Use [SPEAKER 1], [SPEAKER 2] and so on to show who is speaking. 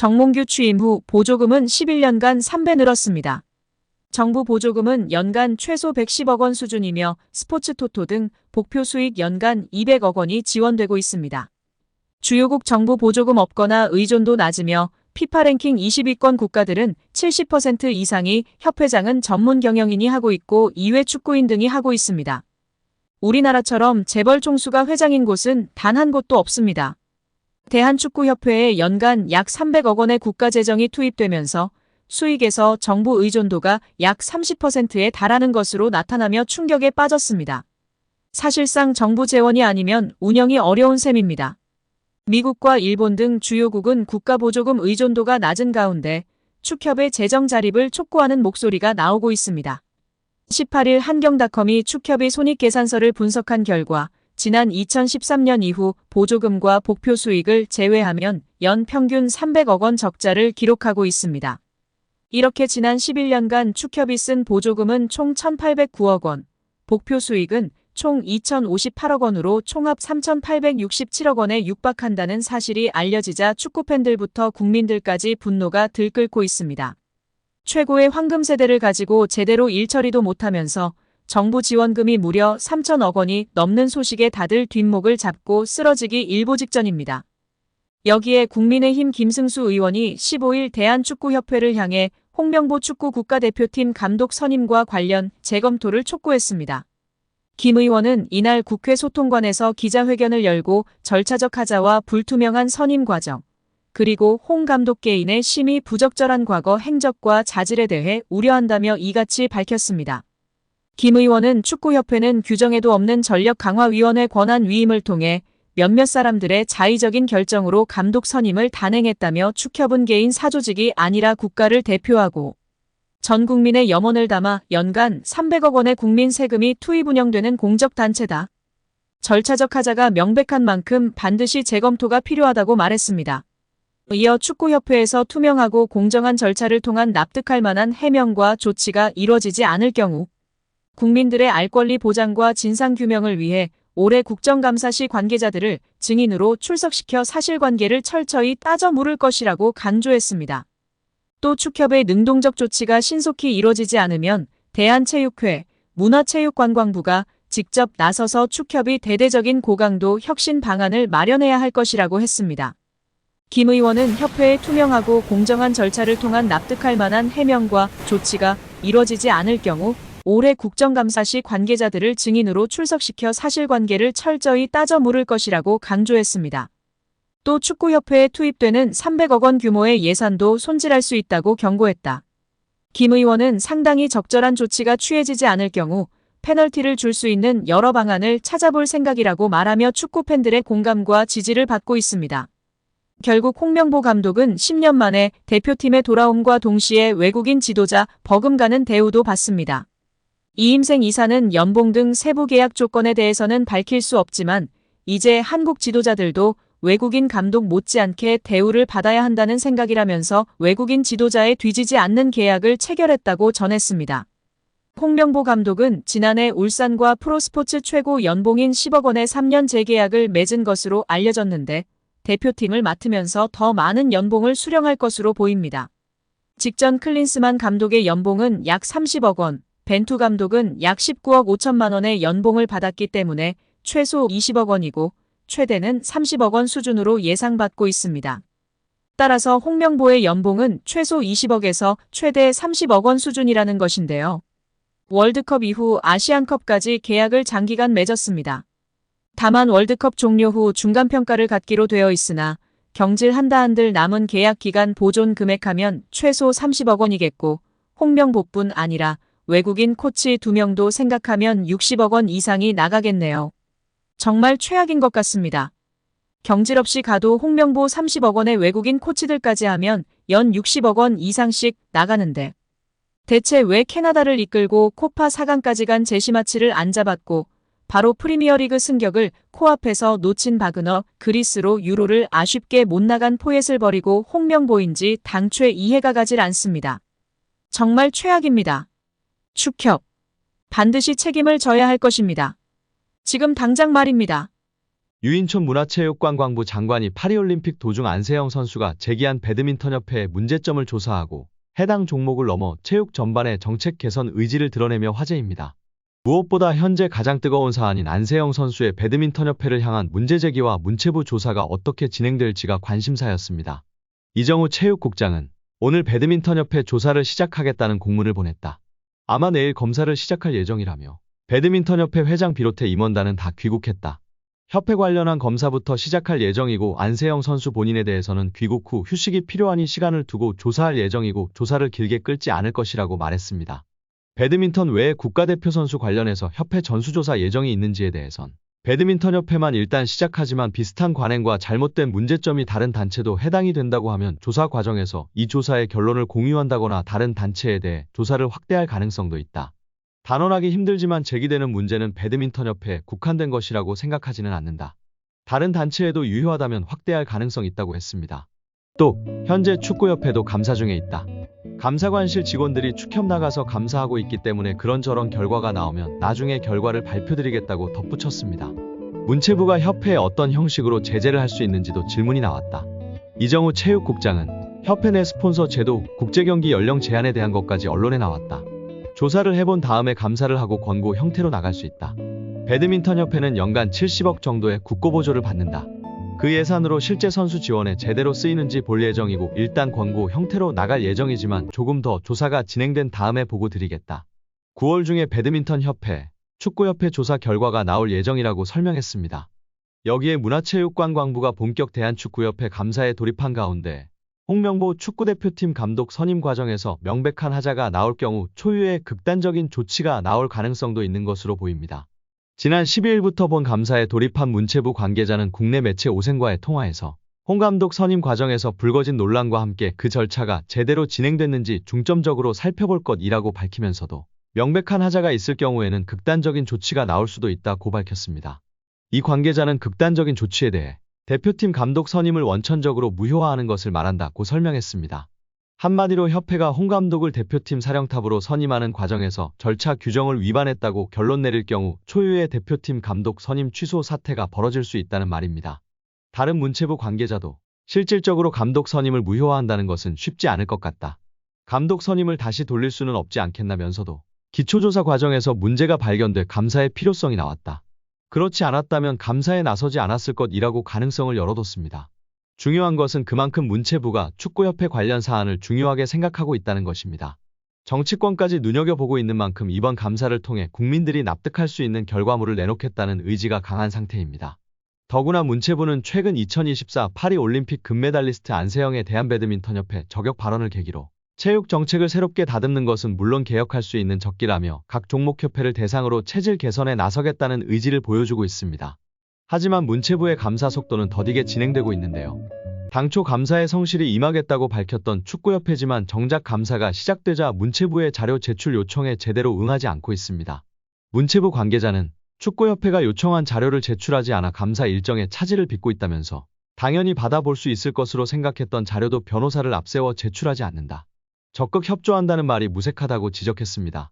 [SPEAKER 1] 정몽규 취임 후 보조금은 11년간 3배 늘었습니다. 정부 보조금은 연간 최소 110억 원 수준이며 스포츠 토토 등 복표 수익 연간 200억 원이 지원되고 있습니다. 주요국 정부 보조금 없거나 의존도 낮으며 피파 랭킹 20위권 국가들은 70% 이상이 협회장은 전문 경영인이 하고 있고 이외 축구인 등이 하고 있습니다. 우리나라처럼 재벌 총수가 회장인 곳은 단 한 곳도 없습니다. 대한축구협회에 연간 약 300억 원의 국가 재정이 투입되면서 수익에서 정부 의존도가 약 30%에 달하는 것으로 나타나며 충격에 빠졌습니다. 사실상 정부 재원이 아니면 운영이 어려운 셈입니다. 미국과 일본 등 주요국은 국가보조금 의존도가 낮은 가운데 축협의 재정 자립을 촉구하는 목소리가 나오고 있습니다. 18일 한경닷컴이 축협의 손익계산서를 분석한 결과 지난 2013년 이후 보조금과 복표 수익을 제외하면 연 평균 300억 원 적자를 기록하고 있습니다. 이렇게 지난 11년간 축협이 쓴 보조금은 총 1,809억 원, 복표 수익은 총 2,058억 원으로 총합 3,867억 원에 육박한다는 사실이 알려지자 축구팬들부터 국민들까지 분노가 들끓고 있습니다. 최고의 황금 세대를 가지고 제대로 일처리도 못하면서 정부 지원금이 무려 3천억 원이 넘는 소식에 다들 뒷목을 잡고 쓰러지기 일보 직전입니다. 여기에 국민의힘 김승수 의원이 15일 대한축구협회를 향해 홍명보 축구 국가대표팀 감독 선임과 관련 재검토를 촉구했습니다. 김 의원은 이날 국회 소통관에서 기자회견을 열고 절차적 하자와 불투명한 선임 과정, 그리고 홍 감독 개인의 심히 부적절한 과거 행적과 자질에 대해 우려한다며 이같이 밝혔습니다. 김 의원은 축구협회는 규정에도 없는 전력강화위원회 권한 위임을 통해 몇몇 사람들의 자의적인 결정으로 감독 선임을 단행했다며 축협은 개인 사조직이 아니라 국가를 대표하고 전 국민의 염원을 담아 연간 300억 원의 국민 세금이 투입 운영되는 공적단체다. 절차적 하자가 명백한 만큼 반드시 재검토가 필요하다고 말했습니다. 이어 축구협회에서 투명하고 공정한 절차를 통한 납득할 만한 해명과 조치가 이뤄지지 않을 경우 국민들의 알 권리 보장과 진상 규명을 위해 올해 국정감사 시 관계자들을 증인으로 출석시켜 사실관계를 철저히 따져 물을 것이라고 강조했습니다. 또 축협의 능동적 조치가 신속히 이뤄지지 않으면 대한체육회, 문화체육관광부가 직접 나서서 축협이 대대적인 고강도 혁신 방안을 마련해야 할 것이라고 했습니다. 김 의원은 협회의 투명하고 공정한 절차를 통한 납득할 만한 해명과 조치가 이뤄지지 않을 경우 올해 국정감사 시 관계자들을 증인으로 출석시켜 사실관계를 철저히 따져 물을 것이라고 강조했습니다. 또 축구협회에 투입되는 300억 원 규모의 예산도 손질할 수 있다고 경고했다. 김 의원은 상당히 적절한 조치가 취해지지 않을 경우 페널티를 줄 수 있는 여러 방안을 찾아볼 생각이라고 말하며 축구 팬들의 공감과 지지를 받고 있습니다. 결국 홍명보 감독은 10년 만에 대표팀에 돌아옴과 동시에 외국인 지도자 버금가는 대우도 받습니다. 이임생 이사는 연봉 등 세부 계약 조건에 대해서는 밝힐 수 없지만 이제 한국 지도자들도 외국인 감독 못지않게 대우를 받아야 한다는 생각이라면서 외국인 지도자에 뒤지지 않는 계약을 체결했다고 전했습니다. 홍명보 감독은 지난해 울산과 프로스포츠 최고 연봉인 10억 원의 3년 재계약을 맺은 것으로 알려졌는데 대표팀을 맡으면서 더 많은 연봉을 수령할 것으로 보입니다. 직전 클린스만 감독의 연봉은 약 30억 원, 벤투 감독은 약 19억 5천만 원의 연봉을 받았기 때문에 최소 20억 원이고 최대는 30억 원 수준으로 예상받고 있습니다. 따라서 홍명보의 연봉은 최소 20억에서 최대 30억 원 수준이라는 것인데요. 월드컵 이후 아시안컵까지 계약을 장기간 맺었습니다. 다만 월드컵 종료 후 중간평가를 갖기로 되어 있으나 경질 한다 한들 남은 계약 기간 보존 금액하면 최소 30억 원이겠고 홍명보뿐 아니라 외국인 코치 2명도 생각하면 60억 원 이상이 나가겠네요. 정말 최악인 것 같습니다. 경질 없이 가도 홍명보 30억 원의 외국인 코치들까지 하면 연 60억 원 이상씩 나가는데 대체 왜 캐나다를 이끌고 코파 4강까지 간 제시마치를 안 잡았고 바로 프리미어리그 승격을 코앞에서 놓친 바그너 그리스로 유로를 아쉽게 못 나간 포엣을 버리고 홍명보인지 당최 이해가 가질 않습니다. 정말 최악입니다. 축협. 반드시 책임을 져야 할 것입니다. 지금 당장 말입니다.
[SPEAKER 2] 유인촌 문화체육관광부 장관이 파리올림픽 도중 안세영 선수가 제기한 배드민턴협회의 문제점을 조사하고 해당 종목을 넘어 체육 전반의 정책 개선 의지를 드러내며 화제입니다. 무엇보다 현재 가장 뜨거운 사안인 안세영 선수의 배드민턴협회를 향한 문제 제기와 문체부 조사가 어떻게 진행될지가 관심사였습니다. 이정우 체육국장은 오늘 배드민턴협회 조사를 시작하겠다는 공문을 보냈다. 아마 내일 검사를 시작할 예정이라며 배드민턴협회 회장 비롯해 임원단은 다 귀국했다. 협회 관련한 검사부터 시작할 예정이고 안세영 선수 본인에 대해서는 귀국 후 휴식이 필요하니 시간을 두고 조사할 예정이고 조사를 길게 끌지 않을 것이라고 말했습니다. 배드민턴 외에 국가대표 선수 관련해서 협회 전수조사 예정이 있는지에 대해선 배드민턴 협회만 일단 시작하지만 비슷한 관행과 잘못된 문제점이 다른 단체도 해당이 된다고 하면 조사 과정에서 이 조사의 결론을 공유한다거나 다른 단체에 대해 조사를 확대할 가능성도 있다. 단언하기 힘들지만 제기되는 문제는 배드민턴 협회에 국한된 것이라고 생각하지는 않는다. 다른 단체에도 유효하다면 확대할 가능성이 있다고 했습니다. 또 현재 축구협회도 감사 중에 있다. 감사관실 직원들이 축협 나가서 감사하고 있기 때문에 그런저런 결과가 나오면 나중에 결과를 발표드리겠다고 덧붙였습니다. 문체부가 협회에 어떤 형식으로 제재를 할 수 있는지도 질문이 나왔다. 이정우 체육국장은 협회 내 스폰서 제도, 국제경기 연령 제한에 대한 것까지 언론에 나왔다. 조사를 해본 다음에 감사를 하고 권고 형태로 나갈 수 있다. 배드민턴 협회는 연간 70억 정도의 국고보조를 받는다. 그 예산으로 실제 선수 지원에 제대로 쓰이는지 볼 예정이고 일단 권고 형태로 나갈 예정이지만 조금 더 조사가 진행된 다음에 보고 드리겠다. 9월 중에 배드민턴 협회, 축구협회 조사 결과가 나올 예정이라고 설명했습니다. 여기에 문화체육관광부가 본격 대한축구협회 감사에 돌입한 가운데 홍명보 축구대표팀 감독 선임 과정에서 명백한 하자가 나올 경우 초유의 극단적인 조치가 나올 가능성도 있는 것으로 보입니다. 지난 12일부터 본 감사에 돌입한 문체부 관계자는 국내 매체 오센과의 통화에서 홍 감독 선임 과정에서 불거진 논란과 함께 그 절차가 제대로 진행됐는지 중점적으로 살펴볼 것이라고 밝히면서도 명백한 하자가 있을 경우에는 극단적인 조치가 나올 수도 있다고 밝혔습니다. 이 관계자는 극단적인 조치에 대해 대표팀 감독 선임을 원천적으로 무효화하는 것을 말한다고 설명했습니다. 한마디로 협회가 홍 감독을 대표팀 사령탑으로 선임하는 과정에서 절차 규정을 위반했다고 결론 내릴 경우 초유의 대표팀 감독 선임 취소 사태가 벌어질 수 있다는 말입니다. 다른 문체부 관계자도 실질적으로 감독 선임을 무효화한다는 것은 쉽지 않을 것 같다. 감독 선임을 다시 돌릴 수는 없지 않겠나면서도 기초조사 과정에서 문제가 발견돼 감사의 필요성이 나왔다. 그렇지 않았다면 감사에 나서지 않았을 것이라고 가능성을 열어뒀습니다. 중요한 것은 그만큼 문체부가 축구협회 관련 사안을 중요하게 생각하고 있다는 것입니다. 정치권까지 눈여겨보고 있는 만큼 이번 감사를 통해 국민들이 납득할 수 있는 결과물을 내놓겠다는 의지가 강한 상태입니다. 더구나 문체부는 최근 2024 파리 올림픽 금메달리스트 안세영의 대한 배드민턴협회 저격 발언을 계기로 체육 정책을 새롭게 다듬는 것은 물론 개혁할 수 있는 적기라며 각 종목협회를 대상으로 체질 개선에 나서겠다는 의지를 보여주고 있습니다. 하지만 문체부의 감사 속도는 더디게 진행되고 있는데요. 당초 감사에 성실히 임하겠다고 밝혔던 축구협회지만 정작 감사가 시작되자 문체부의 자료 제출 요청에 제대로 응하지 않고 있습니다. 문체부 관계자는 축구협회가 요청한 자료를 제출하지 않아 감사 일정에 차질을 빚고 있다면서 당연히 받아볼 수 있을 것으로 생각했던 자료도 변호사를 앞세워 제출하지 않는다. 적극 협조한다는 말이 무색하다고 지적했습니다.